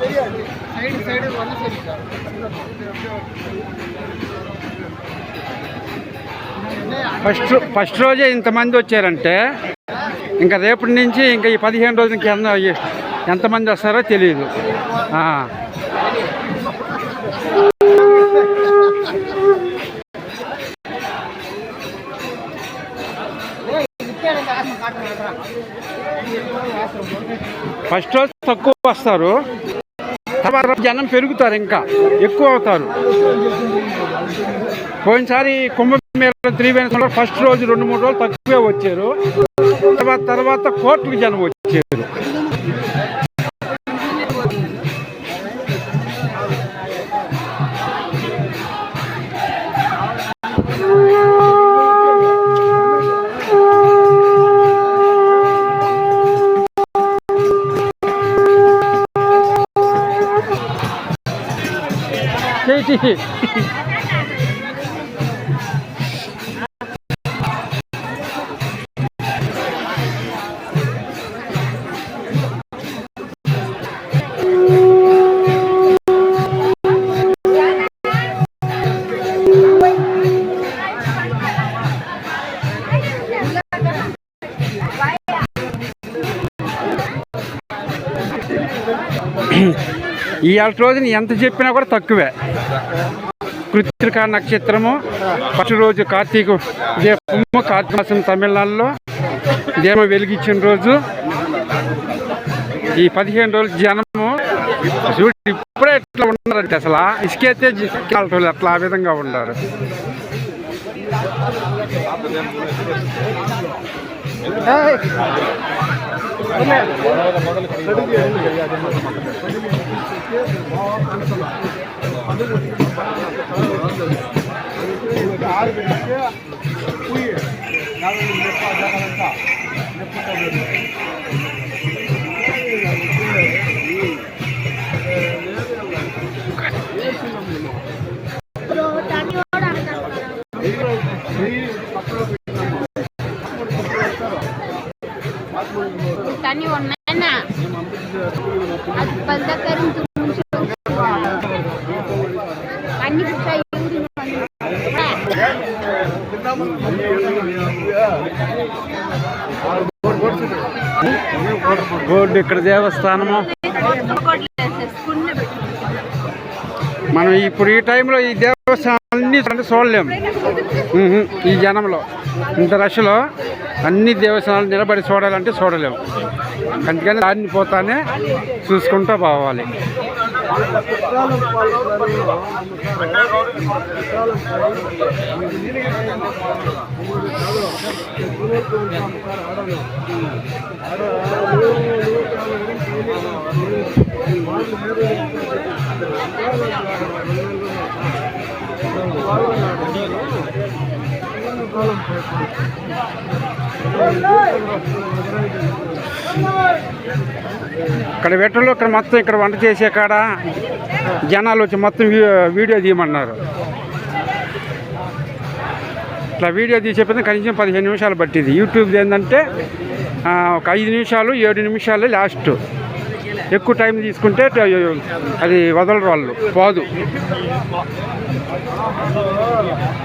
தெரியாது side side வந்து சரி ఫస్ట్ ఫస్ట్ రోజే ఇంతమంది వచ్చారంటే ఇంకా రేపటి నుంచి ఇంకా ఈ పదిహేను రోజులకి ఎంత ఎంతమంది వస్తారో తెలియదు ఫస్ట్ రోజు తక్కువ వస్తారు. జనం పెరుగుతారు ఇంకా ఎక్కువ అవుతారు. పోయినసారి కుంభమేళ త్రివేణంలో ఫస్ట్ రోజు రెండు మూడు రోజులు తక్కువే వచ్చారు. తర్వాత తర్వాత కోట్లకి జనం వచ్చారు. 谢谢。ఈ రోజున ఎంత చెప్పినా కూడా తక్కువే. కృతిక నక్షత్రము ఫస్ట్ రోజు కార్తీక దీపము కార్తీక మాసం తమిళనాడులో దీపం వెలిగించిన రోజు ఈ పదిహేను రోజులు జనము. చూడు ఇప్పుడే ఎట్లా ఉన్నారంటే అసలు ఇసుకైతే కాలటోళ్ళు అట్లా ఆ విధంగా ఉన్నారు. அதுக்கு மாவா தண்ணி ஒன்று அது பந்த கரும்பு బోర్డు ఇక్కడ దేవస్థానము. మనం ఇప్పుడు ఈ టైంలో ఈ దేవస్థానాన్ని అంటే చూడలేము ఈ జనంలో ఇంత రష్లో అన్ని దేవస్థానాలు నిలబడి చూడాలంటే చూడలేము అందుకని దాన్ని పోతానే చూసుకుంటూ పోవాలి. ఇక్కడ వెట్టలు ఇక్కడ మొత్తం ఇక్కడ వంట చేసే కాడ జనాలు వచ్చి మొత్తం వీ- వీడియో తీయమన్నారు. ఇట్లా వీడియో తీసే కనీసం పదిహేను నిమిషాలు పట్టింది. యూట్యూబ్ ఏంటంటే ఒక ఐదు నిమిషాలు ఏడు నిమిషాలు లాస్ట్. ఎక్కువ టైం తీసుకుంటే అది వదలరు వాళ్ళు పోదు. 감사합니다.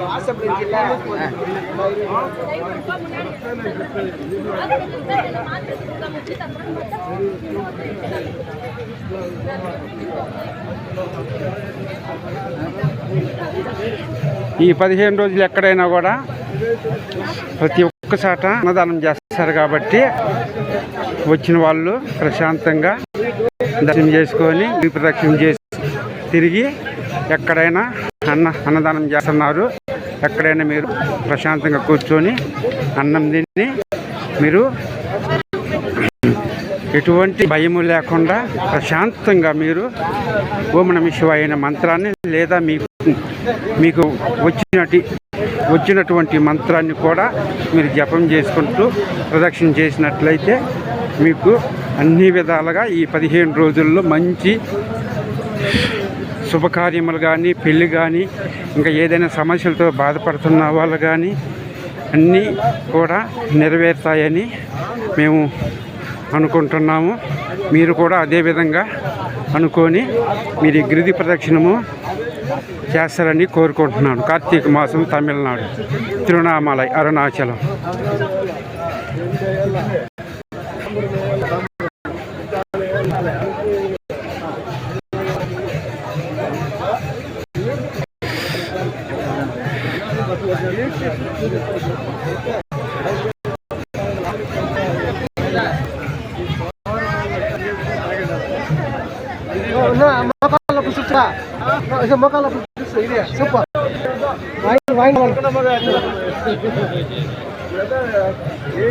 ఈ పదిహేను రోజులు ఎక్కడైనా కూడా ప్రతి ఒక్క చాట అన్నదానం చేస్తారు కాబట్టి వచ్చిన వాళ్ళు ప్రశాంతంగా దర్శనం చేసుకొని ప్రదక్షిణ చేసి తిరిగి ఎక్కడైనా అన్న అన్నదానం చేస్తున్నారు. ఎక్కడైనా మీరు ప్రశాంతంగా కూర్చొని అన్నం తిని మీరు ఎటువంటి భయము లేకుండా ప్రశాంతంగా మీరు ఓం నమ మంత్రాన్ని లేదా మీకు మీకు వచ్చినటి వచ్చినటువంటి మంత్రాన్ని కూడా మీరు జపం చేసుకుంటూ ప్రదక్షిణ చేసినట్లయితే మీకు అన్ని విధాలుగా ఈ పదిహేను రోజుల్లో మంచి శుభకార్యములు కానీ పెళ్ళి కానీ ఇంకా ఏదైనా సమస్యలతో బాధపడుతున్న వాళ్ళు కానీ అన్నీ కూడా నెరవేరుతాయని మేము అనుకుంటున్నాము. మీరు కూడా అదేవిధంగా అనుకొని మీరు ఈ గిరిది ప్రదక్షిణము చేస్తారని కోరుకుంటున్నాను. కార్తీక మాసం తమిళనాడు. తిరునామలై అరుణాచలం. మకాల పుసుచా ఇక మకాల పుసుచా ఇదే సప్ప వైన్ వైన్ ఏ